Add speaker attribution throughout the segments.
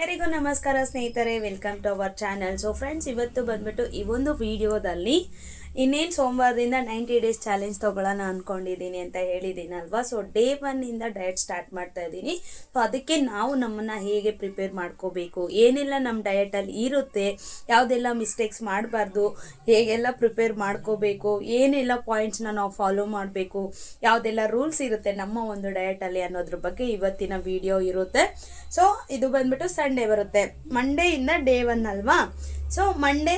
Speaker 1: ಎಲ್ಲರಿಗೂ ನಮಸ್ಕಾರ ಸ್ನೇಹಿತರೆ welcome to our channel so friends ಇವತ್ತು ಬಂದ್ಬಿಟ್ಟು ಈ ಒಂದು ವಿಡಿಯೋದಲ್ಲಿ ಇನ್ನೇನು ಸೋಮವಾರದಿಂದ ನೈಂಟಿ ಡೇಸ್ ಚಾಲೆಂಜ್ ತೊಗೊಳ್ಳೋಣ ಅಂದ್ಕೊಂಡಿದ್ದೀನಿ ಅಂತ ಹೇಳಿದ್ದೀನಲ್ವಾ? ಸೊ ಡೇ ಒನ್ನಿಂದ ಡಯಟ್ ಸ್ಟಾರ್ಟ್ ಮಾಡ್ತಾ ಇದ್ದೀನಿ. ಸೊ ಅದಕ್ಕೆ ನಾವು ನಮ್ಮನ್ನು ಹೇಗೆ ಪ್ರಿಪೇರ್ ಮಾಡ್ಕೋಬೇಕು? ಏನೆಲ್ಲ ನಮ್ಮ ಡಯಟಲ್ಲಿ ಇರುತ್ತೆ? ಯಾವುದೆಲ್ಲ ಮಿಸ್ಟೇಕ್ಸ್ ಮಾಡಬಾರ್ದು? ಹೇಗೆಲ್ಲ ಪ್ರಿಪೇರ್ ಮಾಡ್ಕೋಬೇಕು? ಏನೆಲ್ಲ ಪಾಯಿಂಟ್ಸ್ನ ನಾವು ಫಾಲೋ ಮಾಡಬೇಕು? ಯಾವುದೆಲ್ಲ ರೂಲ್ಸ್ ಇರುತ್ತೆ ನಮ್ಮ ಒಂದು ಡಯಟಲ್ಲಿ ಅನ್ನೋದ್ರ ಬಗ್ಗೆ ಇವತ್ತಿನ ವಿಡಿಯೋ ಇರುತ್ತೆ. ಸೊ ಇದು ಬಂದ್ಬಿಟ್ಟು ಸಂಡೇ ಬರುತ್ತೆ. ಮಂಡೇಯಿಂದ ಡೇ ಒನ್ ಅಲ್ವಾ? ಸೊ ಮಂಡೇ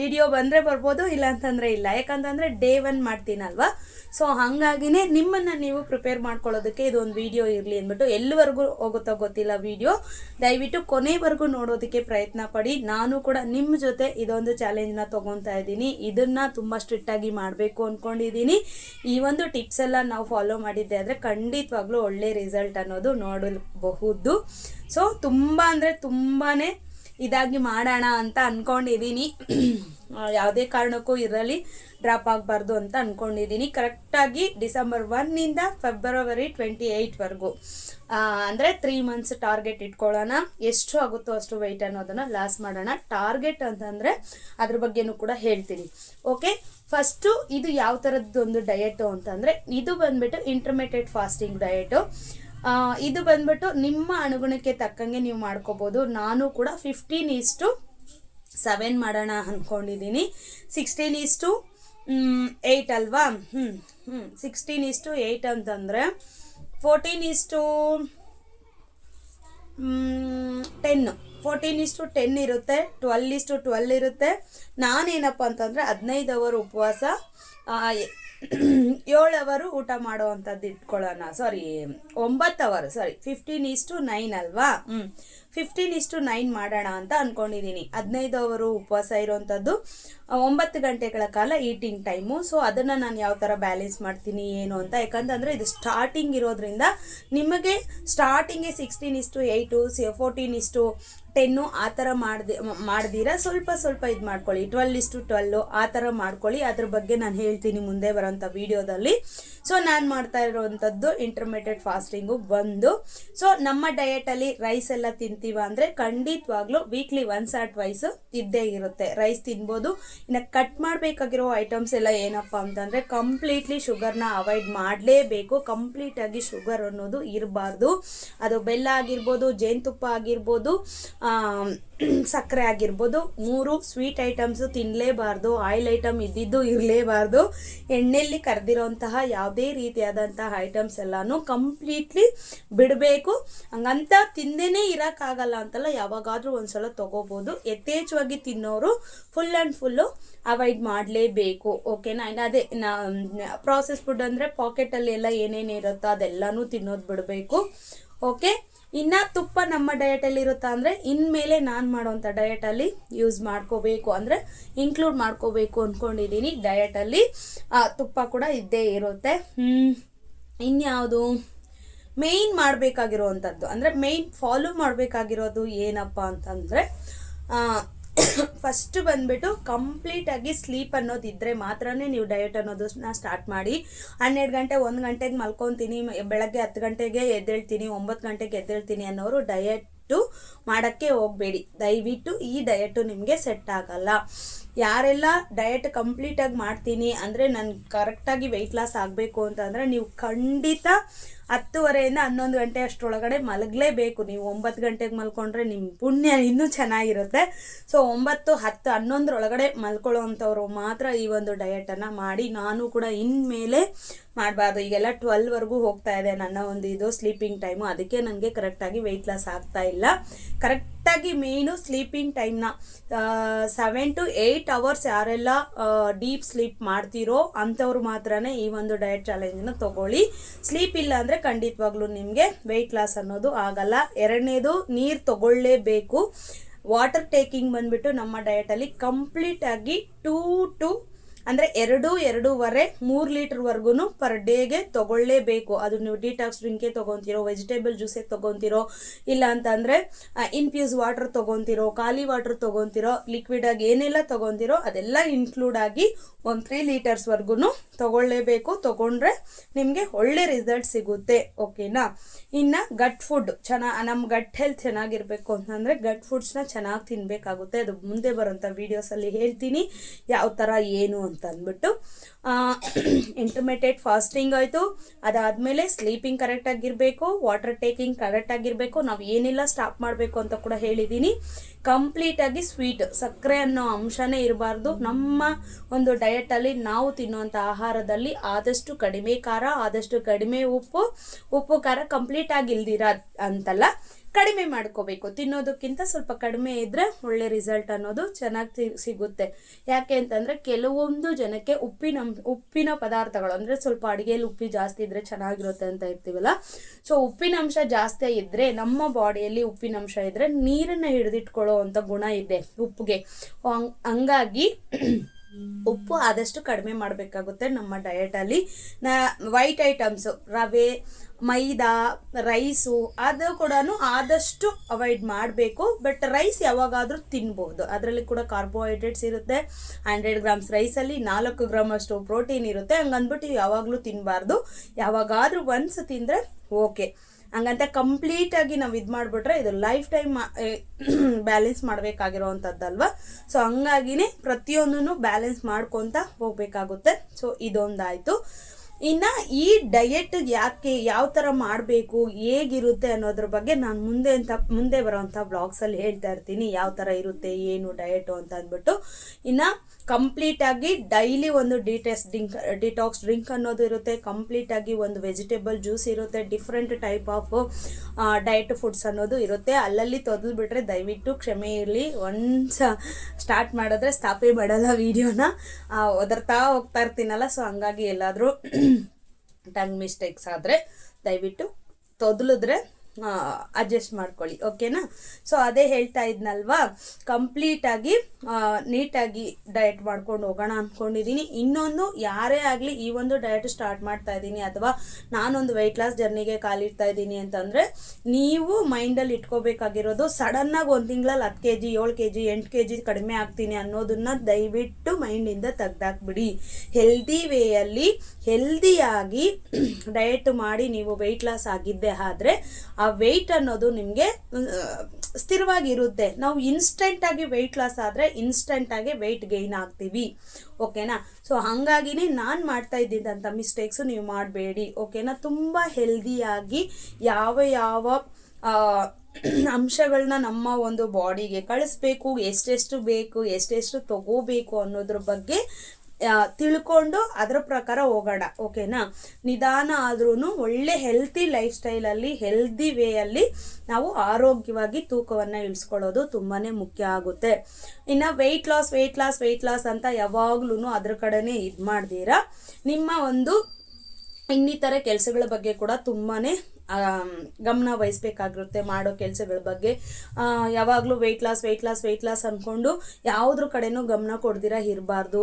Speaker 1: ವಿಡಿಯೋ ಬಂದರೆ ಬರ್ಬೋದು ಇಲ್ಲ ಅಂತಂದರೆ ಇಲ್ಲ. ಯಾಕಂತಂದರೆ ಡೇ ಒನ್ ಮಾಡ್ತೀನಲ್ವಾ? ಸೊ ಹಾಗಾಗಿನೇ ನಿಮ್ಮನ್ನು ನೀವು ಪ್ರಿಪೇರ್ ಮಾಡ್ಕೊಳ್ಳೋದಕ್ಕೆ ಇದೊಂದು ವಿಡಿಯೋ ಇರಲಿ ಅಂದ್ಬಿಟ್ಟು ಎಲ್ಲಿವರೆಗೂ ಹೋಗುತ್ತೋ ಗೊತ್ತಿಲ್ಲ ವಿಡಿಯೋ ದಯವಿಟ್ಟು ಕೊನೆವರೆಗೂ ನೋಡೋದಕ್ಕೆ ಪ್ರಯತ್ನ ಪಡಿ. ನಾನು ಕೂಡ ನಿಮ್ಮ ಜೊತೆ ಇದೊಂದು ಚಾಲೆಂಜ್ನ ತೊಗೊತಾ ಇದ್ದೀನಿ. ಇದನ್ನು ತುಂಬ ಸ್ಟ್ರಿಕ್ಟಾಗಿ ಮಾಡಬೇಕು ಅಂದ್ಕೊಂಡಿದ್ದೀನಿ ಈ ಒಂದು ಟಿಪ್ಸ್ ಎಲ್ಲ ನಾವು ಫಾಲೋ ಮಾಡಿದ್ದೆ ಆದರೆ ಖಂಡಿತವಾಗ್ಲೂ ಒಳ್ಳೆ ರಿಸಲ್ಟ್ ಅನ್ನೋದು ನೋಡಬಹುದು ಸೊ ತುಂಬ ಅಂದರೆ ತುಂಬಾ ಇದಾಗಿ ಮಾಡೋಣ ಅಂತ ಅಂದ್ಕೊಂಡಿದ್ದೀನಿ ಯಾವುದೇ ಕಾರಣಕ್ಕೂ ಇರಲಿ ಡ್ರಾಪ್ ಆಗಬಾರ್ದು ಅಂತ ಅಂದ್ಕೊಂಡಿದ್ದೀನಿ ಕರೆಕ್ಟಾಗಿ ಡಿಸೆಂಬರ್ ಒನ್ನಿಂದ ಫೆಬ್ರವರಿ ಟ್ವೆಂಟಿ ಏಯ್ಟ್ವರೆಗೂ ಅಂದರೆ ತ್ರೀ ಮಂತ್ಸ್ ಟಾರ್ಗೆಟ್ ಇಟ್ಕೊಳ್ಳೋಣ. ಎಷ್ಟು ಆಗುತ್ತೋ ಅಷ್ಟು ವೆಯ್ಟ್ ಅನ್ನೋದನ್ನು ಲಾಸ್ ಮಾಡೋಣ. ಟಾರ್ಗೆಟ್ ಅಂತಂದರೆ ಅದ್ರ ಬಗ್ಗೆನೂ ಕೂಡ ಹೇಳ್ತೀನಿ. ಓಕೆ ಫಸ್ಟು ಇದು ಯಾವ ಥರದ್ದು ಒಂದು ಡಯಟು ಅಂತಂದರೆ ಇದು ಬಂದ್ಬಿಟ್ಟು ಇಂಟರ್ಮಿಟೆಡ್ ಫಾಸ್ಟಿಂಗ್ ಡಯಟು ಇದು ಬಂದ್ಬಿಟ್ಟು ನಿಮ್ಮ ಅನುಗುಣಕ್ಕೆ ತಕ್ಕಂಗೆ ನೀವು ಮಾಡ್ಕೋಬೋದು. ನಾನು ಕೂಡ ಫಿಫ್ಟೀನ್ ಈಸ್ಟು ಸೆವೆನ್ ಮಾಡೋಣ ಅಂದ್ಕೊಂಡಿದ್ದೀನಿ ಸಿಕ್ಸ್ಟೀನ್ ಈಸ್ಟು ಏಯ್ಟ್ ಅಲ್ವಾ? ಹ್ಞೂ ಹ್ಞೂ ಸಿಕ್ಸ್ಟೀನ್ ಈಸ್ಟು ಏಯ್ಟ್ ಅಂತಂದರೆ ಫೋರ್ಟೀನ್ ಈಸ್ಟು ಟೆನ್ನು ಫೋರ್ಟೀನ್ ಇಸ್ಟು ಟೆನ್ ಇರುತ್ತೆ. ಟ್ವೆಲ್ ಇಸ್ಟು ಟ್ವೆಲ್ ಇರುತ್ತೆ. ನಾನೇನಪ್ಪ ಅಂತಂದರೆ ಹದಿನೈದು ಅವರ್ ಉಪವಾಸ ಏಳು ಅವರು ಊಟ ಮಾಡುವಂಥದ್ದು ಇಟ್ಕೊಳ್ಳೋಣ. ಸಾರಿ ಒಂಬತ್ತು ಅವರು ಸಾರಿ ಫಿಫ್ಟೀನ್ ಇಸ್ಟು ನೈನ್ ಅಲ್ವಾ? ಹ್ಞೂ ಫಿಫ್ಟೀನ್ ಇಷ್ಟು ನೈನ್ ಮಾಡೋಣ ಅಂತ ಅಂದ್ಕೊಂಡಿದ್ದೀನಿ ಹದಿನೈದು ಅವರು ಉಪವಾಸ ಇರೋವಂಥದ್ದು ಒಂಬತ್ತು ಗಂಟೆಗಳ ಕಾಲ ಈಟಿಂಗ್ ಟೈಮು ಸೊ ಅದನ್ನು ನಾನು ಯಾವ ಥರ ಬ್ಯಾಲೆನ್ಸ್ ಮಾಡ್ತೀನಿ, ಏನು ಅಂತ. ಯಾಕಂತಂದರೆ ಇದು ಸ್ಟಾರ್ಟಿಂಗ್ ಇರೋದ್ರಿಂದ ನಿಮಗೆ ಸ್ಟಾರ್ಟಿಂಗೇ ಸಿಕ್ಸ್ಟೀನ್ ಇಷ್ಟು ಏಯ್ಟು ಸಿ ಫೋರ್ಟೀನ್ ಇಷ್ಟು ಟೆನ್ನು ಆ ಥರ ಮಾಡ್ದಿ, ಮಾಡ್ದಿರ, ಸ್ವಲ್ಪ ಸ್ವಲ್ಪ ಇದು ಮಾಡ್ಕೊಳ್ಳಿ. ಟ್ವೆಲ್ ಇಷ್ಟು ಟ್ವೆಲ್ಲು ಆ ಥರ ಮಾಡ್ಕೊಳ್ಳಿ. ಅದ್ರ ಬಗ್ಗೆ ನಾನು ಹೇಳ್ತೀನಿ ಮುಂದೆ ಬರೋಂಥ ವಿಡಿಯೋದಲ್ಲಿ ಸೊ ನಾನು ಮಾಡ್ತಾ ಇರೋವಂಥದ್ದು ಇಂಟರ್ಮೀಡಿಯೇಟ್ ಫಾಸ್ಟಿಂಗು ಬಂದು. ಸೊ ನಮ್ಮ ಡಯೆಟಲ್ಲಿ ರೈಸ್ ಎಲ್ಲ ತಿಂತೀವ. ಅಂದರೆ ಖಂಡಿತವಾಗ್ಲೂ ವೀಕ್ಲಿ ಒನ್ಸ್ ಆರ್ ಟ್ವೈಸ್ ಇದ್ದೇ ಇರುತ್ತೆ. ರೈಸ್ ತಿನ್ಬೋದು. ಇನ್ನು ಕಟ್ ಮಾಡಬೇಕಾಗಿರೋ ಐಟಮ್ಸ್ ಎಲ್ಲ ಏನಪ್ಪ ಅಂತಂದರೆ ಕಂಪ್ಲೀಟ್ಲಿ ಶುಗರ್ನ ಅವಾಯ್ಡ್ ಮಾಡಲೇಬೇಕು. ಕಂಪ್ಲೀಟಾಗಿ ಶುಗರ್ ಅನ್ನೋದು ಇರಬಾರ್ದು. ಅದು ಬೆಲ್ಲ ಆಗಿರ್ಬೋದು, ಜೇನುತುಪ್ಪ ಆಗಿರ್ಬೋದು ಸಕ್ಕರೆ ಆಗಿರ್ಬೋದು, ಮೂರು ಸ್ವೀಟ್ ಐಟಮ್ಸು ತಿನ್ನಲೇಬಾರ್ದು ಆಯಿಲ್ ಐಟಮ್ ಇದ್ದಿದ್ದು ಇರಲೇಬಾರ್ದು. ಎಣ್ಣೆಯಲ್ಲಿ ಕರೆದಿರೋಂತಹ ಯಾವುದೇ ರೀತಿಯಾದಂತಹ ಐಟಮ್ಸ್ ಎಲ್ಲನೂ ಕಂಪ್ಲೀಟ್ಲಿ ಬಿಡಬೇಕು. ಹಂಗಂತ ತಿಂದೇ ಇರೋಕ್ಕಾಗಲ್ಲ. ಅಂತಲ್ಲ ಯಾವಾಗಾದರೂ ಒಂದ್ಸಲ ತಗೋಬಹುದು ಯಥೇಚ್ಛವಾಗಿ ತಿನ್ನೋರು ಫುಲ್ ಆ್ಯಂಡ್ ಫುಲ್ಲು ಅವಾಯ್ಡ್ ಮಾಡಲೇಬೇಕು. ಓಕೆನಾ ಇನ್ನು ಅದೇ, ನಾ ಪ್ರಾಸೆಸ್ ಫುಡ್ ಅಂದರೆ ಪಾಕೆಟಲ್ಲಿ ಎಲ್ಲ ಏನೇನು ಇರುತ್ತೋ ಅದೆಲ್ಲನೂ ತಿನ್ನೋದು ಬಿಡಬೇಕು. ಓಕೆ ಇನ್ನು ತುಪ್ಪ ನಮ್ಮ ಡಯಟಲ್ಲಿ ಇರುತ್ತಾ ಅಂದರೆ ಇನ್ಮೇಲೆ ನಾನು ಮಾಡೋವಂಥ ಡಯಟಲ್ಲಿ ಯೂಸ್ ಮಾಡ್ಕೋಬೇಕು. ಅಂದರೆ ಇನ್ಕ್ಲೂಡ್ ಮಾಡ್ಕೋಬೇಕು ಅಂದ್ಕೊಂಡಿದ್ದೀನಿ ಡಯಟಲ್ಲಿ ತುಪ್ಪ ಕೂಡ ಇದ್ದೇ ಇರುತ್ತೆ. ಇನ್ಯಾವುದು? ಮೇಯ್ನ್ ಮಾಡಬೇಕಾಗಿರುವಂಥದ್ದು ಅಂದರೆ ಮೇಯ್ನ್ ಫಾಲೋ ಮಾಡಬೇಕಾಗಿರೋದು ಏನಪ್ಪ ಅಂತಂದರೆ ಫಸ್ಟ್ ಬಂದ್ಬಿಟ್ಟು ಕಂಪ್ಲೀಟಾಗಿ ಸ್ಲೀಪ್ ಅನ್ನೋದಿದ್ದರೆ ಮಾತ್ರನೇ ನೀವು ಡಯಟ್ ಅನ್ನೋದನ್ನ ಸ್ಟಾರ್ಟ್ ಮಾಡಿ, ಹನ್ನೆರಡು ಗಂಟೆ, ಒಂದು ಗಂಟೆಗೆ ಮಲ್ಕೊತೀನಿ, ಬೆಳಗ್ಗೆ ಹತ್ತು ಗಂಟೆಗೆ ಎದ್ದೇಳ್ತೀನಿ, ಒಂಬತ್ತು ಗಂಟೆಗೆ ಎದ್ದೇಳ್ತೀನಿ ಅನ್ನೋರು ಡಯಟ್ಟು ಮಾಡೋಕ್ಕೆ ಹೋಗಬೇಡಿ. ದಯವಿಟ್ಟು ಈ ಡಯಟು ನಿಮಗೆ ಸೆಟ್ ಆಗಲ್ಲ. ಯಾರೆಲ್ಲ ಡಯಟ್ ಕಂಪ್ಲೀಟಾಗಿ ಮಾಡ್ತೀನಿ ಅಂದರೆ ನಾನು ಕರೆಕ್ಟಾಗಿ ವೆಯ್ಟ್ ಲಾಸ್ ಆಗಬೇಕು ಅಂತಂದರೆ ನೀವು ಖಂಡಿತ ಹತ್ತುವರೆಯಿಂದ ಹನ್ನೊಂದು ಗಂಟೆ ಅಷ್ಟರೊಳಗಡೆ ಮಲಗಲೇಬೇಕು. ನೀವು ಒಂಬತ್ತು ಗಂಟೆಗೆ ಮಲ್ಕೊಂಡ್ರೆ ನಿಮ್ಮ ಪುಣ್ಯ ಇನ್ನೂ ಚೆನ್ನಾಗಿರುತ್ತೆ. ಸೊ ಒಂಬತ್ತು, ಹತ್ತು, ಹನ್ನೊಂದರೊಳಗಡೆ ಮಲ್ಕೊಳ್ಳೋ ಅಂಥವ್ರು ಮಾತ್ರ ಈ ಒಂದು ಡಯಟನ್ನು ಮಾಡಿ. ನಾನು ಕೂಡ ಇನ್ಮೇಲೆ ಮಾಡಬಾರ್ದು. ಈಗೆಲ್ಲ ಟ್ವೆಲ್ವರೆಗೂ ಹೋಗ್ತಾ ಇದೆ ನನ್ನ ಒಂದು ಇದು ಸ್ಲೀಪಿಂಗ್ ಟೈಮು ಅದಕ್ಕೆ ನನಗೆ ಕರೆಕ್ಟಾಗಿ ವೆಯ್ಟ್ ಲಾಸ್ ಆಗ್ತಾ ಇಲ್ಲ. ಕರೆಕ್ಟಾಗಿ ಮೇನು ಸ್ಲೀಪಿಂಗ್ ಟೈಮ್ನ ಸೆವೆನ್ ಟು ಏಯ್ಟ್ ಅವರ್ಸ್ ಯಾರೆಲ್ಲ ಡೀಪ್ ಸ್ಲೀಪ್ ಮಾಡ್ತೀರೋ ಅಂಥವ್ರು ಮಾತ್ರನೇ ಈ ಒಂದು ಡಯಟ್ ಚಾಲೆಂಜನ್ನು ತಗೊಳ್ಳಿ. ಸ್ಲೀಪ್ ಇಲ್ಲ ಅಂದರೆ ಖಂಡಿತವಾಗ್ಲೂ ನಿಮಗೆ ವೆಯ್ಟ್ ಲಾಸ್ ಅನ್ನೋದು ಆಗಲ್ಲ. ಎರಡನೇದು ನೀರು ತಗೊಳ್ಳೇಬೇಕು. ವಾಟರ್ ಟೇಕಿಂಗ್ ಬಂದ್ಬಿಟ್ಟು ನಮ್ಮ ಡಯಟಲ್ಲಿ ಕಂಪ್ಲೀಟಾಗಿ ಟೂ ಟು ಅಂದರೆ ಎರಡು, ಎರಡೂವರೆ, ಮೂರು ಲೀಟ್ರ್ವರೆಗೂ ಪರ್ ಡೇಗೆ ತೊಗೊಳ್ಳೇಬೇಕು. ಅದು ನೀವು ಡಿಟಾಕ್ಸ್ ಡ್ರಿಂಕೇ ತೊಗೊತಿರೋ ವೆಜಿಟೇಬಲ್ ಜ್ಯೂಸೇ ತೊಗೊತಿರೋ, ಇಲ್ಲ ಅಂತಂದರೆ ಇನ್ಫ್ಯೂಸ್ ವಾಟರ್ ತೊಗೊತಿರೋ, ಖಾಲಿ ವಾಟರ್ ತೊಗೊತಿರೋ ಲಿಕ್ವಿಡಾಗಿ ಏನೆಲ್ಲ ತೊಗೊತಿರೋ, ಅದೆಲ್ಲ ಇನ್ಕ್ಲೂಡ್ ಆಗಿ ಒಂದು ತ್ರೀ ಲೀಟರ್ಸ್ವರೆಗೂ ತೊಗೊಳ್ಳೇಬೇಕು. ತೊಗೊಂಡ್ರೆ ನಿಮಗೆ ಒಳ್ಳೆ ರಿಸಲ್ಟ್ ಸಿಗುತ್ತೆ. ಓಕೆನಾ? ಇನ್ನು ಗಟ್ ಫುಡ್ ಚೆನ್ನಾಗಿ ನಮ್ಮ ಗಟ್ ಹೆಲ್ತ್ ಚೆನ್ನಾಗಿರಬೇಕು ಅಂತಂದರೆ ಗಟ್ ಫುಡ್ಸ್ನ ಚೆನ್ನಾಗಿ ತಿನ್ನಬೇಕಾಗುತ್ತೆ ಅದು ಮುಂದೆ ಬರೋಂಥ ವೀಡಿಯೋಸಲ್ಲಿ ಹೇಳ್ತೀನಿ. ಯಾವ ಥರ ಏನು ಅಂತ. ಅಂದ್ಬಿಟ್ಟು ಇಂಟರ್ಮಿಡಿಯೇಟ್ ಫಾಸ್ಟಿಂಗ್ ಆಯಿತು. ಅದಾದಮೇಲೆ ಸ್ಲೀಪಿಂಗ್ ಕರೆಕ್ಟಾಗಿರಬೇಕು ವಾಟರ್ ಟೇಕಿಂಗ್ ಕರೆಕ್ಟಾಗಿರಬೇಕು ನಾವು ಏನೆಲ್ಲ ಸ್ಟಾಪ್ ಮಾಡಬೇಕು ಅಂತ ಕೂಡ ಹೇಳಿದ್ದೀನಿ ಕಂಪ್ಲೀಟಾಗಿ ಸ್ವೀಟ್ ಸಕ್ಕರೆ ಅನ್ನೋ ಅಂಶನೇ ಇರಬಾರ್ದು. ನಮ್ಮ ಒಂದು ಡಯಟಲ್ಲಿ ನಾವು ತಿನ್ನುವಂಥ ಆಹಾರದಲ್ಲಿ ಆದಷ್ಟು ಕಡಿಮೆ ಖಾರ, ಆದಷ್ಟು ಕಡಿಮೆ ಉಪ್ಪು. ಉಪ್ಪು ಖಾರ ಕಂಪ್ಲೀಟಾಗಿ ಇಲ್ದಿರ ಅಂತಲ್ಲ. ಕಡಿಮೆ ಮಾಡ್ಕೋಬೇಕು. ತಿನ್ನೋದಕ್ಕಿಂತ ಸ್ವಲ್ಪ ಕಡಿಮೆ ಇದ್ದರೆ ಒಳ್ಳೆ ರಿಸಲ್ಟ್ ಅನ್ನೋದು ಚೆನ್ನಾಗಿ ಸಿಗುತ್ತೆ. ಯಾಕೆ ಅಂತಂದರೆ ಕೆಲವೊಂದು ಜನಕ್ಕೆ ಉಪ್ಪಿನ ಉಪ್ಪಿನ ಪದಾರ್ಥಗಳು, ಅಂದರೆ ಸ್ವಲ್ಪ ಅಡುಗೆಯಲ್ಲಿ ಉಪ್ಪಿ ಜಾಸ್ತಿ ಇದ್ದರೆ ಚೆನ್ನಾಗಿರುತ್ತೆ ಅಂತ ಇರ್ತೀವಲ್ಲ? ಸೊ ಉಪ್ಪಿನ ಅಂಶ ಜಾಸ್ತಿ ಇದ್ದರೆ ನಮ್ಮ ಬಾಡಿಯಲ್ಲಿ ಉಪ್ಪಿನ ಅಂಶ ಇದ್ದರೆ ನೀರನ್ನು ಹಿಡಿದಿಟ್ಕೊಳ್ಳೋ ಅಂತ ಗುಣ ಇದೆ ಉಪ್ಪಿಗೆ ಹಂಗ್- ಹಂಗಾಗಿ ಉಪ್ಪು ಆದಷ್ಟು ಕಡಿಮೆ ಮಾಡಬೇಕಾಗುತ್ತೆ ನಮ್ಮ ಡಯಟಲ್ಲಿ ನಾ ವೈಟ್ ಐಟಮ್ಸು ರವೆ, ಮೈದಾ ರೈಸು ಅದು ಕೂಡ ಆದಷ್ಟು ಅವಾಯ್ಡ್ ಮಾಡಬೇಕು. ಬಟ್ ರೈಸ್ ಯಾವಾಗಾದರೂ ತಿನ್ಬೋದು. ಅದರಲ್ಲಿ ಕೂಡ ಕಾರ್ಬೋಹೈಡ್ರೇಟ್ಸ್ ಇರುತ್ತೆ. ಹಂಡ್ರೆಡ್ ಗ್ರಾಮ್ಸ್ ರೈಸಲ್ಲಿ ನಾಲ್ಕು ಗ್ರಾಮ್ ಅಷ್ಟು ಪ್ರೋಟೀನ್ ಇರುತ್ತೆ. ಹಂಗಂದ್ಬಿಟ್ಟು ಯಾವಾಗಲೂ ತಿನ್ನಬಾರ್ದು ಯಾವಾಗಾದರೂ ಒನ್ಸ್ ತಿಂದರೆ ಓಕೆ ಹಂಗಂತ ಕಂಪ್ಲೀಟಾಗಿ ನಾವು ಇದು ಮಾಡಿಬಿಟ್ರೆ ಇದು ಲೈಫ್ ಟೈಮ್ ಬ್ಯಾಲೆನ್ಸ್ ಮಾಡಬೇಕಾಗಿರೋವಂಥದ್ದಲ್ವ? ಸೊ ಹಂಗಾಗಿನೇ ಪ್ರತಿಯೊಂದನ್ನು ಬ್ಯಾಲೆನ್ಸ್ ಮಾಡ್ಕೊತ ಹೋಗಬೇಕಾಗುತ್ತೆ. ಸೊ ಇದೊಂದಾಯಿತು. ಇನ್ನು ಈ ಡಯೆಟ್ ಯಾಕೆ, ಯಾವ ಥರ ಮಾಡಬೇಕು, ಹೇಗಿರುತ್ತೆ ಅನ್ನೋದ್ರ ಬಗ್ಗೆ ನಾನು ಮುಂದೆ ಅಂತ, ಮುಂದೆ ಬರೋವಂಥ ಬ್ಲಾಗ್ಸಲ್ಲಿ ಹೇಳ್ತಾ ಇರ್ತೀನಿ. ಯಾವ ಥರ ಇರುತ್ತೆ, ಏನು ಡಯೆಟು ಅಂತ ಅಂದ್ಬಿಟ್ಟು. ಇನ್ನು ಕಂಪ್ಲೀಟಾಗಿ ಡೈಲಿ ಒಂದು ಡಿಟೆಸ್ ಡ್ರಿಂಕ್ ಡಿಟಾಕ್ಸ್ ಡ್ರಿಂಕ್ ಅನ್ನೋದು ಇರುತ್ತೆ. ಕಂಪ್ಲೀಟಾಗಿ ಒಂದು ವೆಜಿಟೇಬಲ್ ಜ್ಯೂಸ್ ಇರುತ್ತೆ. Different type of diet foods ಅನ್ನೋದು ಇರುತ್ತೆ. ಅಲ್ಲಲ್ಲಿ ತೊದಲು ಬಿಟ್ರೆ ದಯವಿಟ್ಟು ಕ್ಷಮೆ ಇರಲಿ. ಒನ್ಸ್ ಸ್ಟಾರ್ಟ್ ಮಾಡಿದ್ರೆ ಸ್ಟಾಪೇ ಮಾಡಲ್ಲ ವೀಡಿಯೋನ ಒದರ್ತಾ ಹೋಗ್ತಾ ಇರ್ತೀನಲ್ಲ ಸೊ ಹಂಗಾಗಿ ಎಲ್ಲಾದರೂ ಟಂಗ್ ಮಿಸ್ಟೇಕ್ಸ್ ಆದರೆ ದಯವಿಟ್ಟು ತೊದಲಿದ್ರೆ ಅಡ್ಜಸ್ಟ್ ಮಾಡ್ಕೊಳ್ಳಿ ಓಕೆನಾ ಸೊ ಅದೇ ಹೇಳ್ತಾ ಇದ್ನಲ್ವಾ? ಕಂಪ್ಲೀಟಾಗಿ ನೀಟಾಗಿ ಡಯಟ್ ಮಾಡ್ಕೊಂಡು ಹೋಗೋಣ ಅಂದ್ಕೊಂಡಿದ್ದೀನಿ ಇನ್ನೊಂದು, ಯಾರೇ ಆಗಲಿ ಈ ಒಂದು ಡಯಟ್ ಸ್ಟಾರ್ಟ್ ಮಾಡ್ತಾ ಇದ್ದೀನಿ ಅಥವಾ ನಾನೊಂದು ವೆಯ್ಟ್ ಲಾಸ್ ಜರ್ನಿಗೆ ಕಾಲಿಡ್ತಾ ಇದ್ದೀನಿ ಅಂತಂದರೆ, ನೀವು ಮೈಂಡಲ್ಲಿ ಇಟ್ಕೋಬೇಕಾಗಿರೋದು ಸಡನ್ನಾಗಿ ಒಂದು ತಿಂಗಳಲ್ಲಿ ಹತ್ತು ಕೆ ಜಿ ಏಳು ಕೆ ಜಿ ಎಂಟು ಕೆ ಜಿ ಕಡಿಮೆ ಆಗ್ತೀನಿ ಅನ್ನೋದನ್ನು ದಯವಿಟ್ಟು ಮೈಂಡಿಂದ ತೆಗ್ದಾಕ್ಬಿಡಿ. ಹೆಲ್ದಿ ವೇಯಲ್ಲಿ ಹೆಲ್ದಿಯಾಗಿ ಡಯಟ್ ಮಾಡಿ ನೀವು ವೆಯ್ಟ್ ಲಾಸ್ ಆಗಿದ್ದೆ ಆದರೆ ವೆಯ್ಟ್ ಅನ್ನೋದು ನಿಮಗೆ ಸ್ಥಿರವಾಗಿರುತ್ತೆ ನಾವು ಇನ್ಸ್ಟೆಂಟಾಗಿ ವೆಯ್ಟ್ ಲಾಸ್ ಆದರೆ ಇನ್ಸ್ಟೆಂಟಾಗಿ ವೆಯ್ಟ್ ಗೈನ್ ಆಗ್ತೀವಿ. ಓಕೆನಾ ಸೊ ಹಾಗಾಗಿನೇ ನಾನು ಮಾಡ್ತಾ ಇದ್ದಿದ್ದಂಥ ಮಿಸ್ಟೇಕ್ಸು ನೀವು ಮಾಡಬೇಡಿ. ಓಕೆನಾ ತುಂಬ ಹೆಲ್ದಿಯಾಗಿ ಯಾವ ಯಾವ ಅಂಶಗಳನ್ನ ನಮ್ಮ ಒಂದು ಬಾಡಿಗೆ ಕಳಿಸ್ಬೇಕು, ಎಷ್ಟೆಷ್ಟು ಬೇಕು, ಎಷ್ಟೆಷ್ಟು ತಗೋಬೇಕು ಅನ್ನೋದ್ರ ಬಗ್ಗೆ ತಿಳ್ಕೊಂಡು ಅದರ ಪ್ರಕಾರ ಹೋಗೋಣ, ಓಕೆನಾ? ನಿಧಾನ ಆದ್ರೂ ಒಳ್ಳೆ ಹೆಲ್ತಿ ಲೈಫ್ ಸ್ಟೈಲಲ್ಲಿ ಹೆಲ್ದಿ ವೇಯಲ್ಲಿ ನಾವು ಆರೋಗ್ಯವಾಗಿ ತೂಕವನ್ನು ಇಳಿಸ್ಕೊಳ್ಳೋದು ತುಂಬಾ ಮುಖ್ಯ ಆಗುತ್ತೆ. ಇನ್ನು weight loss weight loss weight loss ಅಂತ ಯಾವಾಗ್ಲೂ ಅದ್ರ ಕಡೆನೇ ಇದು ಮಾಡ್ದೀರಾ? ನಿಮ್ಮ ಒಂದು ಇನ್ನಿತರ ಕೆಲಸಗಳ ಬಗ್ಗೆ ಕೂಡ ತುಂಬಾ ಗಮನ ವಹಿಸ್ಬೇಕಾಗಿರುತ್ತೆ ಮಾಡೋ ಕೆಲಸಗಳ ಬಗ್ಗೆ. ಯಾವಾಗಲೂ weight loss weight loss weight loss ಅಂದ್ಕೊಂಡು ಯಾವುದ್ರ ಕಡೆನೂ ಗಮನ ಕೊಡ್ದಿರ ಇರಬಾರ್ದು.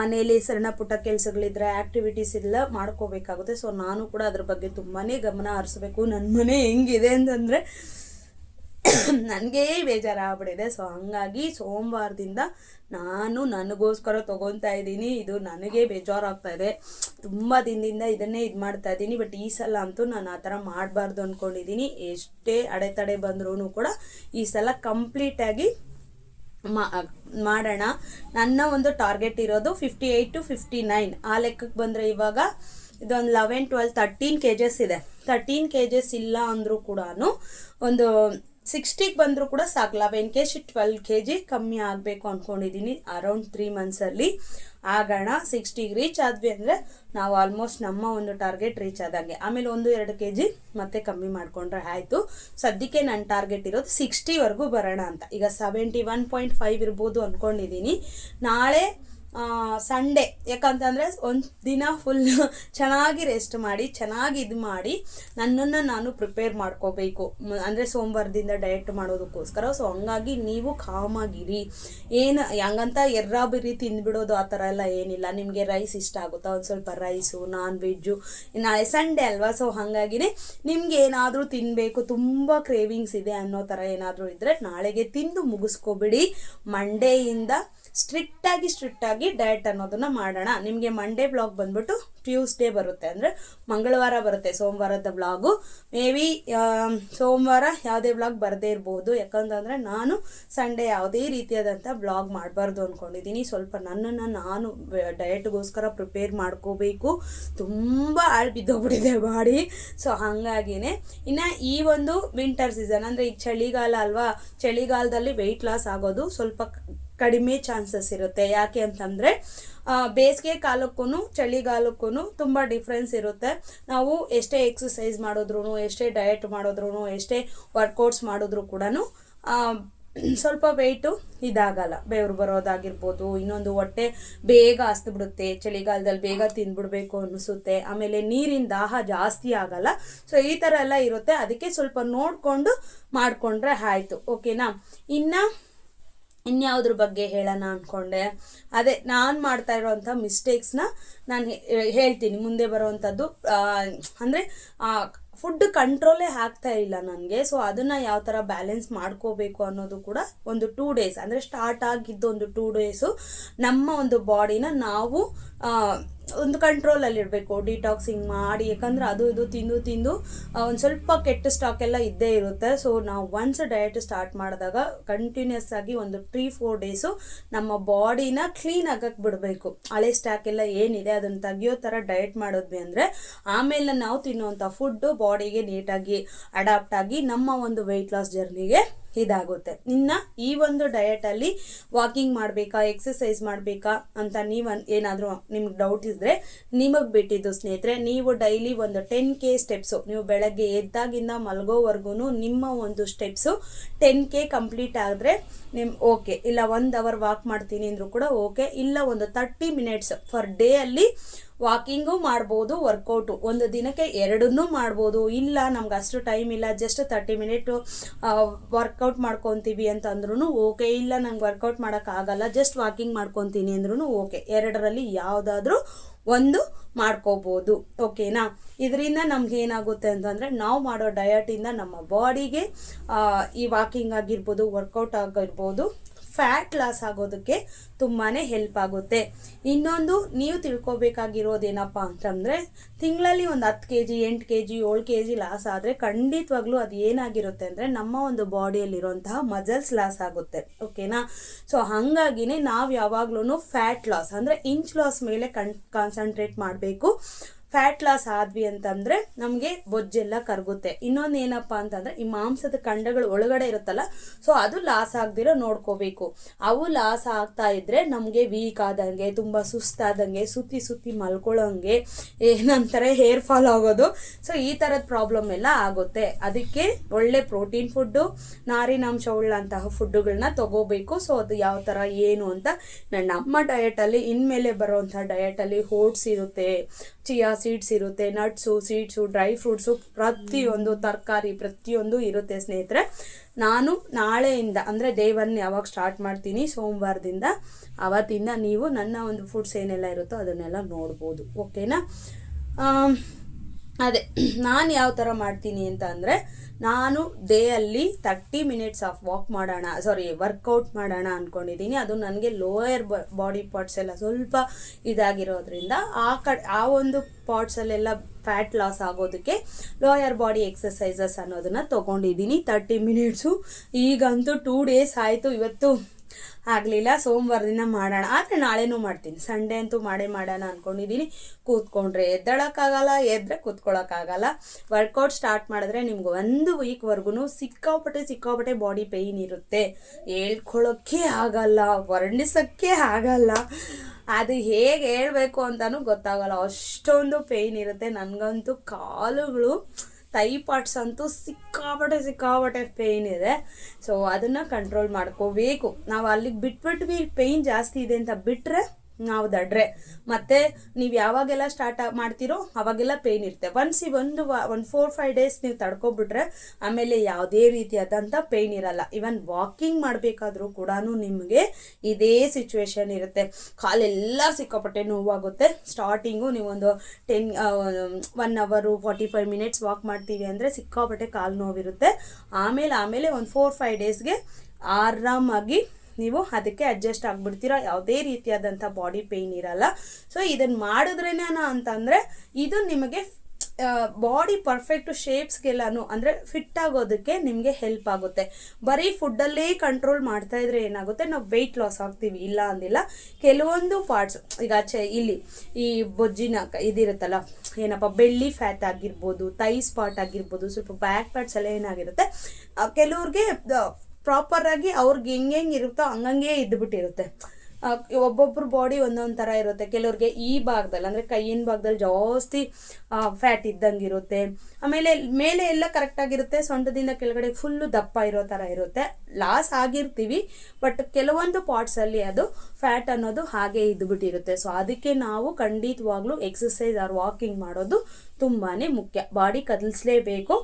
Speaker 1: ಮನೇಲಿ ಸಣ್ಣ ಪುಟ್ಟ ಕೆಲಸಗಳಿದ್ರೆ ಆ್ಯಕ್ಟಿವಿಟೀಸ್ ಎಲ್ಲ ಮಾಡ್ಕೋಬೇಕಾಗುತ್ತೆ. ಸೊ ನಾನು ಕೂಡ ಅದ್ರ ಬಗ್ಗೆ ತುಂಬಾ ಗಮನ ಹರಿಸ್ಬೇಕು. ನನ್ನ ಮನೆ ಹೆಂಗಿದೆ ಅಂತಂದರೆ ನನಗೇ ಬೇಜಾರಾಗ್ಬಿಟ್ಟಿದೆ. ಸೊ ಹಂಗಾಗಿ ಸೋಮವಾರದಿಂದ ನಾನು ನನಗೋಸ್ಕರ ತೊಗೊತಾ ಇದ್ದೀನಿ. ಇದು ನನಗೆ ಬೇಜಾರಾಗ್ತಾ ಇದೆ. ತುಂಬ ದಿನದಿಂದ ಇದನ್ನೇ ಇದು ಮಾಡ್ತಾ ಇದ್ದೀನಿ. ಬಟ್ ಈ ಸಲ ಅಂತೂ ನಾನು ಆ ಥರ ಮಾಡಬಾರ್ದು ಅಂದ್ಕೊಂಡಿದ್ದೀನಿ ಎಷ್ಟೇ ಅಡೆತಡೆ ಬಂದ್ರೂ ಕೂಡ ಈ ಸಲ ಕಂಪ್ಲೀಟಾಗಿ ಮಾಡೋಣ. ನನ್ನ ಒಂದು ಟಾರ್ಗೆಟ್ ಇರೋದು fifty eight to fifty nine ಆ ಲೆಕ್ಕಕ್ಕೆ ಬಂದರೆ ಇವಾಗ ಇದೊಂದು eleven twelve thirteen K just ಇದೆ. ತರ್ಟೀನ್ ಕೆ ಜಸ್ ಇಲ್ಲ ಅಂದರೂ ಕೂಡ ಒಂದು ಸಿಕ್ಸ್ಟಿಗೆ ಬಂದರೂ ಕೂಡ ಸಾಕಲ್ಲ. Eleven K G twelve K G ಕಮ್ಮಿ ಆಗಬೇಕು ಅಂದ್ಕೊಂಡಿದ್ದೀನಿ ಅರೌಂಡ್ ತ್ರೀ ಮಂತ್ಸಲ್ಲಿ ಆಗೋಣ, ಸಿಕ್ಸ್ಟಿಗೆ ರೀಚ್ ಆದ್ವಿ ಅಂದರೆ ನಾವು ಆಲ್ಮೋಸ್ಟ್ ನಮ್ಮ ಒಂದು ಟಾರ್ಗೆಟ್ ರೀಚ್ ಆದಂಗೆ. ಆಮೇಲೆ ಒಂದು, ಎರಡು ಕೆ ಜಿ ಮತ್ತೆ ಕಮ್ಮಿ ಮಾಡಿಕೊಂಡ್ರೆ ಆಯಿತು. ಸದ್ಯಕ್ಕೆ ನನ್ನ ಟಾರ್ಗೆಟ್ ಇರೋದು ಸಿಕ್ಸ್ಟಿವರೆಗೂ ಬರೋಣ ಅಂತ. ಈಗ ಸೆವೆಂಟಿ ಒನ್ ಪಾಯಿಂಟ್ ಫೈವ್ ಇರ್ಬೋದು ಅಂದ್ಕೊಂಡಿದ್ದೀನಿ ನಾಳೆ ಸಂಡೇ ಯಾಕಂತಂದರೆ ಒಂದು ದಿನ ಫುಲ್ ಚೆನ್ನಾಗಿ ರೆಸ್ಟ್ ಮಾಡಿ, ಚೆನ್ನಾಗಿ ಇದು ಮಾಡಿ ನನ್ನನ್ನು ನಾನು ಪ್ರಿಪೇರ್ ಮಾಡ್ಕೋಬೇಕು. ಅಂದರೆ ಸೋಮವಾರದಿಂದ ಡಯಟ್ ಮಾಡೋದಕ್ಕೋಸ್ಕರ. ಸೊ ಹಂಗಾಗಿ ನೀವು ಕಾಮಾಗಿರಿ ಏನು, ಹಂಗಂತ ಎರ್ರಾಬಿರಿ ತಿಂದ್ಬಿಡೋದು ಆ ಥರ ಎಲ್ಲ ಏನಿಲ್ಲ. ನಿಮಗೆ ರೈಸ್ ಇಷ್ಟ ಆಗುತ್ತಾ? ಒಂದು ಸ್ವಲ್ಪ ರೈಸು ನಾನ್ ವೆಜ್ಜು ನಾಳೆ ಸಂಡೇ ಅಲ್ವಾ? ಸೊ ಹಾಗಾಗಿನೇ ನಿಮ್ಗೆ ಏನಾದರೂ ತಿನ್ನಬೇಕು ತುಂಬ ಕ್ರೇವಿಂಗ್ಸ್ ಇದೆ ಅನ್ನೋ ಥರ ಏನಾದರೂ ಇದ್ದರೆ ನಾಳೆಗೆ ತಿಂದು ಮುಗಿಸ್ಕೊಬಿಡಿ. ಮಂಡೇಯಿಂದ ಸ್ಟ್ರಿಕ್ಟಾಗಿ ಸ್ಟ್ರಿಕ್ಟಾಗಿ ಡಯಟ್ ಅನ್ನೋದನ್ನ ಮಾಡೋಣ. ನಿಮಗೆ ಮಂಡೇ ಬ್ಲಾಗ್ ಬಂದ್ಬಿಟ್ಟು ಟ್ಯೂಸ್ಡೇ ಬರುತ್ತೆ. ಅಂದರೆ ಮಂಗಳವಾರ ಬರುತ್ತೆ ಸೋಮವಾರದ ಬ್ಲಾಗು ಮೇ ಬಿ ಸೋಮವಾರ ಯಾವುದೇ ಬ್ಲಾಗ್ ಬರದೇ ಇರಬಹುದು ಯಾಕಂತಂದರೆ ನಾನು ಸಂಡೇ ಯಾವುದೇ ರೀತಿಯಾದಂಥ ಬ್ಲಾಗ್ ಮಾಡಬಾರ್ದು ಅಂದ್ಕೊಂಡಿದ್ದೀನಿ ಸ್ವಲ್ಪ ನನ್ನನ್ನು ನಾನು ಡಯಟ್ಗೋಸ್ಕರ ಪ್ರಿಪೇರ್ ಮಾಡ್ಕೋಬೇಕು. ತುಂಬ ಆಳ್ ಬಿದ್ದೋಗ್ಬಿಟ್ಟಿದೆ ಬಾಡಿ ಸೊ ಹಾಗಾಗಿನೇ. ಇನ್ನು ಈ ಒಂದು ವಿಂಟರ್ ಸೀಸನ್ ಅಂದರೆ ಈಗ ಚಳಿಗಾಲ ಅಲ್ವಾ? ಚಳಿಗಾಲದಲ್ಲಿ ವೆಯ್ಟ್ ಲಾಸ್ ಆಗೋದು ಸ್ವಲ್ಪ ಕಡಿಮೆ ಚಾನ್ಸಸ್ ಇರುತ್ತೆ. ಯಾಕೆ ಅಂತಂದರೆ ಬೇಸಿಗೆ ಕಾಲಕ್ಕೂ ಚಳಿಗಾಲಕ್ಕೂ ತುಂಬ ಡಿಫ್ರೆನ್ಸ್ ಇರುತ್ತೆ. ನಾವು ಎಷ್ಟೇ ಎಕ್ಸಸೈಸ್ ಮಾಡಿದ್ರು ಎಷ್ಟೇ ಡಯಟ್ ಮಾಡಿದ್ರು ಎಷ್ಟೇ ವರ್ಕೌಟ್ಸ್ ಮಾಡಿದ್ರು ಕೂಡ ಸ್ವಲ್ಪ ವೆಯ್ಟು ಇದಾಗಲ್ಲ. ಬೆವರು ಬರೋದಾಗಿರ್ಬೋದು, ಇನ್ನೊಂದು ಹೊಟ್ಟೆ ಬೇಗ ಹಸ್ದು ಬಿಡುತ್ತೆ ಚಳಿಗಾಲದಲ್ಲಿ ಬೇಗ ತಿಂದ್ಬಿಡ್ಬೇಕು ಅನಿಸುತ್ತೆ. ಆಮೇಲೆ ನೀರಿನ ದಾಹ ಜಾಸ್ತಿ ಆಗಲ್ಲ. ಸೊ ಈ ಥರ ಎಲ್ಲ ಇರುತ್ತೆ. ಅದಕ್ಕೆ ಸ್ವಲ್ಪ ನೋಡಿಕೊಂಡು ಮಾಡಿಕೊಂಡ್ರೆ ಆಯಿತು. ಓಕೆನಾ ಇನ್ನು ಇನ್ಯಾವುದ್ರ ಬಗ್ಗೆ ಹೇಳೋಣ ಅಂದ್ಕೊಂಡೆ ಅದೇ ನಾನು ಮಾಡ್ತಾ ಇರೋವಂಥ ಮಿಸ್ಟೇಕ್ಸ್ನ ನಾನು ಹೇಳ್ತೀನಿ. ಮುಂದೆ ಬರುವಂಥದ್ದು ಅಂದರೆ ಫುಡ್ ಕಂಟ್ರೋಲೇ ಆಗ್ತಾ ಇಲ್ಲ ನನಗೆ. ಸೊ ಅದನ್ನು ಯಾವ ಥರ ಬ್ಯಾಲೆನ್ಸ್ ಮಾಡ್ಕೋಬೇಕು ಅನ್ನೋದು ಕೂಡ ಒಂದು ಟೂ ಡೇಸ್ ಅಂದರೆ ಸ್ಟಾರ್ಟ್ ಆಗಿದ್ದು ಒಂದು ಟೂ ಡೇಸು ನಮ್ಮ ಒಂದು ಬಾಡಿನ ನಾವು ಒಂದು ಕಂಟ್ರೋಲಲ್ಲಿ ಇರಬೇಕು. ಡಿಟಾಕ್ಸಿಂಗ್ ಮಾಡಿ, ಯಾಕಂದ್ರೆ ಅದು ಇದು ತಿಂದು ತಿಂದು ಒಂದು ಸ್ವಲ್ಪ ಕೆಟ್ಟ ಸ್ಟಾಕ್ ಎಲ್ಲ ಇದ್ದೇ ಇರುತ್ತೆ. ಸೊ ನಾವು ಒನ್ಸ್ ಡಯಟ್ ಸ್ಟಾರ್ಟ್ ಮಾಡಿದಾಗ ಕಂಟಿನ್ಯೂಸ್ ಆಗಿ ಒಂದು ತ್ರೀ ಫೋರ್ ಡೇಸು ನಮ್ಮ ಬಾಡಿನ ಕ್ಲೀನ್ ಆಗಕ್ಕೆ ಬಿಡಬೇಕು. ಹಳೆ ಸ್ಟಾಕ್ ಎಲ್ಲ ಏನಿದೆ, ಅದನ್ನು ತೆಗಿಯೋ ಥರ ಡಯಟ್ ಮಾಡಿದ್ವಿ ಅಂದರೆ ಆಮೇಲೆ ನಾವು ತಿನ್ನುವಂಥ ಫುಡ್ಡು ಬಾಡಿಗೆ ನೀಟಾಗಿ ಅಡಾಪ್ಟ್ ಆಗಿ ನಮ್ಮ ಒಂದು ವೆಯ್ಟ್ ಲಾಸ್ ಜರ್ನಿಗೆ ಇದಾಗುತ್ತೆ. ಇನ್ನು ಈ ಒಂದು ಡಯಟಲ್ಲಿ ವಾಕಿಂಗ್ ಮಾಡಬೇಕಾ ಎಕ್ಸಸೈಸ್ ಮಾಡಬೇಕಾ ಅಂತ ನೀವು ಏನಾದರೂ ನಿಮ್ಗೆ ಡೌಟ್ ಇದ್ದರೆ ನಿಮಗೆ ಬಿಟ್ಟಿದ್ದು ಸ್ನೇಹಿತರೆ, ನೀವು ಡೈಲಿ ಒಂದು ಟೆನ್ ಕೆ ಸ್ಟೆಪ್ಸು ನೀವು ಬೆಳಗ್ಗೆ ಎದ್ದಾಗಿಂದ ಮಲಗೋವರೆಗೂ ನಿಮ್ಮ ಒಂದು ಸ್ಟೆಪ್ಸು ಟೆನ್ ಕೆ ಕಂಪ್ಲೀಟ್ ಆದರೆ ನಿಮ್ ಓಕೆ ಇಲ್ಲ ಒಂದು ಅವರ್ ವಾಕ್ ಮಾಡ್ತೀನಿ ಅಂದರೂ ಕೂಡ ಓಕೆ ಇಲ್ಲ ಒಂದು ತರ್ಟಿ ಮಿನಿಟ್ಸ್ ಫರ್ ಡೇ ಅಲ್ಲಿ ವಾಕಿಂಗು ಮಾಡ್ಬೋದು, ವರ್ಕೌಟು. ಒಂದು ದಿನಕ್ಕೆ ಎರಡನ್ನೂ ಮಾಡ್ಬೋದು. ಇಲ್ಲ, ನಮ್ಗೆ ಅಷ್ಟು ಟೈಮ್ ಇಲ್ಲ ಜಸ್ಟ್ ತರ್ಟಿ ಮಿನಿಟು ವರ್ಕೌಟ್ ಮಾಡ್ಕೊತೀವಿ ಅಂತ ಅಂದ್ರೂ ಓಕೆ ಇಲ್ಲ, ನಂಗೆ ವರ್ಕೌಟ್ ಮಾಡೋಕ್ಕಾಗಲ್ಲ ಜಸ್ಟ್ ವಾಕಿಂಗ್ ಮಾಡ್ಕೊತೀನಿ ಅಂದ್ರೂ ಓಕೆ ಎರಡರಲ್ಲಿ ಯಾವುದಾದ್ರೂ ಒಂದು ಮಾಡ್ಕೋಬೋದು. ಓಕೆನಾ ಇದರಿಂದ ನಮ್ಗೆ ಏನಾಗುತ್ತೆ ಅಂತಂದರೆ, ನಾವು ಮಾಡೋ ಡಯಟಿಂದ ನಮ್ಮ ಬಾಡಿಗೆ ಈ ವಾಕಿಂಗ್ ಆಗಿರ್ಬೋದು ವರ್ಕೌಟ್ ಆಗಿರ್ಬೋದು ಫ್ಯಾಟ್ ಲಾಸ್ ಆಗೋದಕ್ಕೆ ತುಂಬಾ ಹೆಲ್ಪ್ ಆಗುತ್ತೆ. ಇನ್ನೊಂದು, ನೀವು ತಿಳ್ಕೊಬೇಕಾಗಿರೋದೇನಪ್ಪ ಅಂತಂದರೆ, ತಿಂಗಳಲ್ಲಿ ಒಂದು ಹತ್ತು ಕೆ ಜಿ ಎಂಟು ಕೆ ಜಿ ಏಳು ಕೆ ಜಿ ಲಾಸ್ ಆದರೆ ಖಂಡಿತವಾಗ್ಲೂ ಅದು ಏನಾಗಿರುತ್ತೆ ಅಂದರೆ ನಮ್ಮ ಒಂದು ಬಾಡಿಯಲ್ಲಿರುವಂತಹ ಮಜಲ್ಸ್ ಲಾಸ್ ಆಗುತ್ತೆ. ಓಕೆನಾ ಸೊ ಹಾಗಾಗಿನೇ ನಾವು ಯಾವಾಗ್ಲೂ ಫ್ಯಾಟ್ ಲಾಸ್ ಅಂದರೆ ಇಂಚ್ ಲಾಸ್ ಮೇಲೆ ಕನ್ ಕಾನ್ಸಂಟ್ರೇಟ್ ಮಾಡಬೇಕು. ಫ್ಯಾಟ್ ಲಾಸ್ ಆದ್ವಿ ಅಂತಂದ್ರೆ ನಮಗೆ ಬೊಜ್ಜೆಲ್ಲ ಕರಗುತ್ತೆ. ಇನ್ನೊಂದು ಏನಪ್ಪ ಅಂತಂದ್ರೆ ಈ ಮಾಂಸದ ಖಂಡಗಳು ಒಳಗಡೆ ಇರುತ್ತಲ್ಲ, ಸೊ ಅದು ಲಾಸ್ ಆಗದಿರೋ ನೋಡ್ಕೋಬೇಕು. ಅವು ಲಾಸ್ ಆಗ್ತಾ ಇದ್ರೆ ನಮಗೆ ವೀಕ್ ಆದಂಗೆ, ತುಂಬ ಸುಸ್ತಾದಂಗೆ, ಸುತ್ತಿ ಸುತ್ತಿ ಮಲ್ಕೊಳ್ಳೋಂಗೆ, ಏನಂತಾರೆ ಹೇರ್ ಫಾಲ್ ಆಗೋದು. ಸೊ ಈ ಥರದ ಪ್ರಾಬ್ಲಮ್ ಎಲ್ಲ ಆಗುತ್ತೆ. ಅದಕ್ಕೆ ಒಳ್ಳೆ ಪ್ರೋಟೀನ್ ಫುಡ್ಡು ನಾರಿನಾಂಶ ಉಳ್ಳಂತಹ ಫುಡ್ಡುಗಳನ್ನ ತಗೋಬೇಕು. ಸೊ ಅದು ಯಾವ ಥರ ಏನು ಅಂತ ನಮ್ಮ ಡಯಟಲ್ಲಿ ಇನ್ಮೇಲೆ ಬರುವಂಥ ಡಯಟಲ್ಲಿ ಓಟ್ಸ್ ಇರುತ್ತೆ ಚಿಯಾ ಸೀಡ್ಸ್ ಇರುತ್ತೆ ನಟ್ಸು ಸೀಡ್ಸು ಡ್ರೈ ಫ್ರೂಟ್ಸು ಪ್ರತಿಯೊಂದು ತರಕಾರಿ ಪ್ರತಿಯೊಂದು ಇರುತ್ತೆ ಸ್ನೇಹಿತರೆ. ನಾನು ನಾಳೆಯಿಂದ, ಅಂದರೆ ಡೇ ಒನ್ ಯಾವಾಗ ಸ್ಟಾರ್ಟ್ ಮಾಡ್ತೀನಿ, ಸೋಮವಾರದಿಂದ ಅವತ್ತಿಂದ ನೀವು ನನ್ನ ಒಂದು ಫುಡ್ಸ್ ಏನೆಲ್ಲ ಇರುತ್ತೋ ಅದನ್ನೆಲ್ಲ ನೋಡ್ಬೋದು ಓಕೆನಾ ಅದೇ, ನಾನು ಯಾವ ಥರ ಮಾಡ್ತೀನಿ ಅಂತ ಅಂದರೆ, ನಾನು ಡೇ ಅಲ್ಲಿ ತರ್ಟಿ ಮಿನಿಟ್ಸ್ ಆಫ್ ವಾಕ್ ಮಾಡೋಣ ಸಾರಿ ವರ್ಕೌಟ್ ಮಾಡೋಣ ಅಂದ್ಕೊಂಡಿದ್ದೀನಿ ಅದು ನನಗೆ ಲೋಯರ್ ಬಾಡಿ ಪಾರ್ಟ್ಸ್ ಎಲ್ಲ ಸ್ವಲ್ಪ ಇದಾಗಿರೋದ್ರಿಂದ ಆ ಕಡೆ, ಆ ಒಂದು ಪಾರ್ಟ್ಸಲ್ಲೆಲ್ಲ ಫ್ಯಾಟ್ ಲಾಸ್ ಆಗೋದಕ್ಕೆ ಲೋಯರ್ ಬಾಡಿ ಎಕ್ಸಸೈಸಸ್ ಅನ್ನೋದನ್ನ ತೊಗೊಂಡಿದ್ದೀನಿ ತರ್ಟಿ ಮಿನಿಟ್ಸು ಈಗಂತೂ ಟೂ ಡೇಸ್ ಆಯಿತು. ಇವತ್ತು ಆಗಲಿಲ್ಲ ಸೋಮವಾರದಿಂದ ಮಾಡೋಣ. ಆದರೆ ನಾಳೆನೂ ಮಾಡ್ತೀನಿ. ಸಂಡೇ ಅಂತೂ ಮಾಡೇ ಮಾಡೋಣ ಅಂದ್ಕೊಂಡಿದ್ದೀನಿ ಕೂತ್ಕೊಂಡ್ರೆ ಎದ್ದಳಕ್ಕಾಗಲ್ಲ ಎದ್ದರೆ ಕೂತ್ಕೊಳ್ಳೋಕ್ಕಾಗಲ್ಲ ವರ್ಕೌಟ್ ಸ್ಟಾರ್ಟ್ ಮಾಡಿದ್ರೆ ನಿಮ್ಗೆ ಒಂದು ವೀಕ್ವರೆಗೂ ಸಿಕ್ಕಾಪಟ್ಟೆ ಸಿಕ್ಕಾಪಟ್ಟೆ ಬಾಡಿ ಪೇಯ್ನ್ ಇರುತ್ತೆ. ಹೇಳ್ಕೊಳ್ಳೋಕ್ಕೆ ಆಗಲ್ಲ, ವರ್ಣಿಸೋಕ್ಕೆ ಆಗಲ್ಲ. ಅದು ಹೇಗೆ ಹೇಳಬೇಕು ಅಂತಲೂ ಗೊತ್ತಾಗಲ್ಲ. ಅಷ್ಟೊಂದು ಪೇಯ್ನ್ ಇರುತ್ತೆ. ನನಗಂತೂ ಕಾಲುಗಳು ತೈ ಪಾರ್ಟ್ಸ್ ಅಂತೂ ಸಿಕ್ಕಾಪಟ್ಟೆ ಸಿಕ್ಕಾಪಟ್ಟೆ ಪೇಯ್ನ್ ಇದೆ. ಸೊ ಅದನ್ನು ಕಂಟ್ರೋಲ್ ಮಾಡ್ಕೋಬೇಕು. ನಾವು ಅಲ್ಲಿಗೆ ಬಿಟ್ಬಿಟ್ವಿ, ಪೇಯ್ನ್ ಜಾಸ್ತಿ ಇದೆ ಅಂತ ಬಿಟ್ಟರೆ ನಾವು ದಡ್ರೆ. ಮತ್ತೆ ನೀವು ಯಾವಾಗೆಲ್ಲ ಸ್ಟಾರ್ಟ್ ಮಾಡ್ತೀರೋ ಅವಾಗೆಲ್ಲ ಪೇಯ್ನ್ ಇರುತ್ತೆ. ಒನ್ಸ್ ಈ ಒಂದು ಒಂದು ಫೋರ್ ಫೈವ್ ಡೇಸ್ ನೀವು ತಡ್ಕೊಬಿಟ್ರೆ ಆಮೇಲೆ ಯಾವುದೇ ರೀತಿಯಾದಂಥ ಪೇಯ್ನ್ ಇರಲ್ಲ. ಇವನ್ ವಾಕಿಂಗ್ ಮಾಡಬೇಕಾದ್ರೂ ಕೂಡ ನಿಮಗೆ ಇದೇ ಸಿಚುವೇಶನ್ ಇರುತ್ತೆ. ಕಾಲೆಲ್ಲ ಸಿಕ್ಕಾಪಟ್ಟೆ ನೋವಾಗುತ್ತೆ. ಸ್ಟಾರ್ಟಿಂಗು ನೀವೊಂದು ಟೆನ್ ಒನ್ ಅವರು ಫಾರ್ಟಿ ಫೈವ್ ಮಿನಿಟ್ಸ್ ವಾಕ್ ಮಾಡ್ತೀವಿ ಅಂದರೆ ಸಿಕ್ಕಾಪಟ್ಟೆ ಕಾಲು ನೋವಿರುತ್ತೆ. ಆಮೇಲೆ ಆಮೇಲೆ ಒಂದು ಫೋರ್ ಫೈವ್ ಡೇಸ್ಗೆ ಆರಾಮಾಗಿ ನೀವು ಅದಕ್ಕೆ ಅಡ್ಜಸ್ಟ್ ಆಗಿಬಿಡ್ತೀರಾ? ಯಾವುದೇ ರೀತಿಯಾದಂಥ ಬಾಡಿ ಪೇಯ್ನ್ ಇರಲ್ಲ. ಸೊ ಇದನ್ನು ಮಾಡಿದ್ರೇನ ಅಂತಂದರೆ, ಇದು ನಿಮಗೆ ಬಾಡಿ ಪರ್ಫೆಕ್ಟ್ ಶೇಪ್ಸ್ಗೆಲ್ಲಾನು ಅಂದರೆ ಫಿಟ್ ಆಗೋದಕ್ಕೆ ನಿಮಗೆ ಹೆಲ್ಪ್ ಆಗುತ್ತೆ. ಬರೀ ಫುಡ್ಡಲ್ಲೇ ಕಂಟ್ರೋಲ್ ಮಾಡ್ತಾ ಇದ್ರೆ ಏನಾಗುತ್ತೆ? ನಾವು ವೆಯ್ಟ್ ಲಾಸ್ ಆಗ್ತೀವಿ. ಇಲ್ಲ ಅಂದಿಲ್ಲ. ಕೆಲವೊಂದು ಪಾರ್ಟ್ಸ್ ಈಗ ಚೆ ಇಲ್ಲಿ, ಈ ಬೊಜ್ಜಿನ ಇದಿರುತ್ತಲ್ಲ, ಏನಪ್ಪ ಬೆಳ್ಳಿ ಫ್ಯಾಟ್ ಆಗಿರ್ಬೋದು ತೈ ಸ್ಪಾಟ್ ಆಗಿರ್ಬೋದು, ಸ್ವಲ್ಪ ಬ್ಯಾಕ್ ಪಾರ್ಟ್ಸ್ ಎಲ್ಲ ಏನಾಗಿರುತ್ತೆ? ಕೆಲವ್ರಿಗೆ ಪ್ರಾಪರ್ ಆಗಿ ಅವ್ರಿಗೆ ಹೆಂಗೆ ಹೆಂಗೆ ಇರುತ್ತೋ ಹಂಗಂಗೆ ಇದ್ಬಿಟ್ಟಿರುತ್ತೆ ಒಬ್ಬೊಬ್ರು ಒಬ್ಬೊಬ್ರ ಬಾಡಿ ಒಂದೊಂದು ಥರ ಇರುತ್ತೆ. ಕೆಲವ್ರಿಗೆ ಈ ಭಾಗದಲ್ಲಿ ಅಂದರೆ ಕೈಯಿನ ಭಾಗದಲ್ಲಿ ಜಾಸ್ತಿ ಫ್ಯಾಟ್ ಇದ್ದಂಗೆ ಇರುತ್ತೆ. ಆಮೇಲೆ ಮೇಲೆ ಎಲ್ಲ ಕರೆಕ್ಟಾಗಿರುತ್ತೆ ಸೊಂಟದಿಂದ ಕೆಳಗಡೆ ಫುಲ್ಲು ದಪ್ಪ ಇರೋ ಥರ ಇರುತ್ತೆ. ಲಾಸ್ ಆಗಿರ್ತೀವಿ ಬಟ್ ಕೆಲವೊಂದು ಪಾರ್ಟ್ಸಲ್ಲಿ ಅದು ಫ್ಯಾಟ್ ಅನ್ನೋದು ಹಾಗೆ ಇದ್ದುಬಿಟ್ಟಿರುತ್ತೆ ಸೊ ಅದಕ್ಕೆ ನಾವು ಖಂಡಿತವಾಗ್ಲೂ ಎಕ್ಸಸೈಸ್ ಆರ್ ವಾಕಿಂಗ್ ಮಾಡೋದು ತುಂಬಾ ಮುಖ್ಯ. ಬಾಡಿ ಕದಲಿಸ್ಲೇಬೇಕು.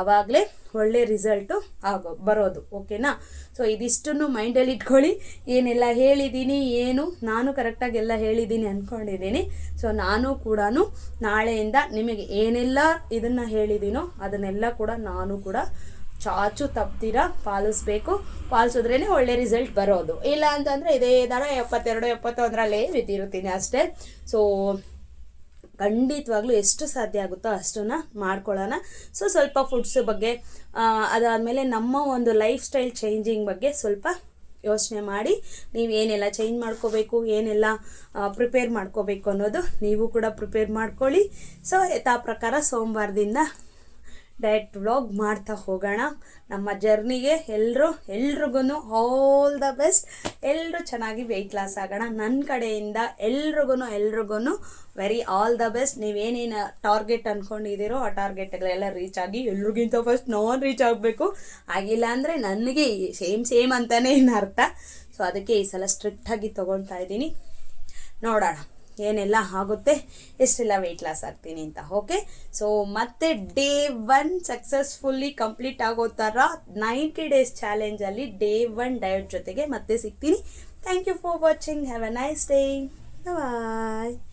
Speaker 1: ಆವಾಗಲೇ ಒಳ್ಳೆ ರಿಸಲ್ಟು ಆಗೋ ಬರೋದು, ಓಕೆನಾ? ಸೊ ಇದಿಷ್ಟನ್ನು ಮೈಂಡಲ್ಲಿ ಇಟ್ಕೊಳ್ಳಿ. ಏನೆಲ್ಲ ಹೇಳಿದ್ದೀನಿ ಏನು, ನಾನು ಕರೆಕ್ಟಾಗಿ ಎಲ್ಲ ಹೇಳಿದ್ದೀನಿ ಅಂದ್ಕೊಂಡಿದ್ದೀನಿ ಸೊ ನಾನು ಕೂಡ ನಾಳೆಯಿಂದ ನಿಮಗೆ ಏನೆಲ್ಲ ಇದನ್ನು ಹೇಳಿದ್ದೀನೋ ಅದನ್ನೆಲ್ಲ ಕೂಡ ನಾನು ಕೂಡ ಚಾಚು ತಪ್ತೀರ, ಪಾಲಿಸ್ಬೇಕು. ಪಾಲಿಸಿದ್ರೇ ಒಳ್ಳೆ ರಿಸಲ್ಟ್ ಬರೋದು. ಇಲ್ಲ ಅಂತಂದರೆ ಇದೇ ಥರ ಎಪ್ಪತ್ತೆರಡು, ಎಪ್ಪತ್ತೊಂದರಲ್ಲೇ ಬಿದ್ದಿರ್ತೀನಿ ಅಷ್ಟೇ. ಸೊ ಖಂಡಿತವಾಗ್ಲೂ ಎಷ್ಟು ಸಾಧ್ಯ ಆಗುತ್ತೋ ಅಷ್ಟನ್ನು ಮಾಡ್ಕೊಳ್ಳೋಣ. ಸೊ ಸ್ವಲ್ಪ ಫುಡ್ಸ್ ಬಗ್ಗೆ ಅದಾದಮೇಲೆ ನಮ್ಮ ಒಂದು ಲೈಫ್ ಸ್ಟೈಲ್ ಚೇಂಜಿಂಗ್ ಬಗ್ಗೆ ಸ್ವಲ್ಪ ಯೋಚನೆ ಮಾಡಿ, ನೀವು ಏನೆಲ್ಲ ಚೇಂಜ್ ಮಾಡ್ಕೋಬೇಕು, ಏನೆಲ್ಲ ಪ್ರಿಪೇರ್ ಮಾಡ್ಕೋಬೇಕು ಅನ್ನೋದು ನೀವು ಕೂಡ ಪ್ರಿಪೇರ್ ಮಾಡ್ಕೊಳ್ಳಿ. ಸೊ ಯಥಾ ಪ್ರಕಾರ ಸೋಮವಾರದಿಂದ ಡಯಟ್ ವ್ಲಾಗ್ ಮಾಡ್ತಾ ಹೋಗೋಣ. ನಮ್ಮ ಜರ್ನಿಗೆ ಎಲ್ಲರೂ ಎಲ್ರಿಗೂ ಆಲ್ ದ ಬೆಸ್ಟ್ ಎಲ್ಲರೂ ಚೆನ್ನಾಗಿ ವೆಯ್ಟ್ ಲಾಸ್ ಆಗೋಣ. ನನ್ನ ಕಡೆಯಿಂದ ಎಲ್ರಿಗೂ ಎಲ್ರಿಗೂ ವೆರಿ ಆಲ್ ದ ಬೆಸ್ಟ್ ನೀವೇನೇನು ಟಾರ್ಗೆಟ್ ಅಂದ್ಕೊಂಡಿದ್ದೀರೋ ಆ ಟಾರ್ಗೆಟ್ಗಳೆಲ್ಲ ರೀಚ್ ಆಗಿ ಎಲ್ರಿಗಿಂತ ಫಸ್ಟ್ ನಾನು ರೀಚ್ ಆಗಬೇಕು. ಆಗಿಲ್ಲ ಅಂದರೆ ನನಗೆ ಸೇಮ್ ಸೇಮ್ ಅಂತಲೇ ಏನು ಅರ್ಥ. ಸೊ ಅದಕ್ಕೆ ಈ ಸಲ ಸ್ಟ್ರಿಕ್ಟಾಗಿ ತೊಗೊಳ್ತಾ ಇದ್ದೀನಿ. ನೋಡೋಣ. ಏನೆಲ್ಲ ಆಗುತ್ತೆ ಎಷ್ಟೆಲ್ಲ ವೆಯ್ಟ್ ಲಾಸ್ ಆಗ್ತೀನಿ ಅಂತ ಓಕೆ ಸೊ ಮತ್ತೆ ಡೇ ಒನ್ ಸಕ್ಸಸ್ಫುಲ್ಲಿ ಕಂಪ್ಲೀಟ್ ಆಗೋ ಥರ ನೈಂಟಿ ಡೇಸ್ ಚಾಲೆಂಜಲ್ಲಿ ಡೇ ಒನ್ ಡಯಟ್ ಜೊತೆಗೆ ಮತ್ತೆ ಸಿಗ್ತೀನಿ. Thank you for watching have a nice day bye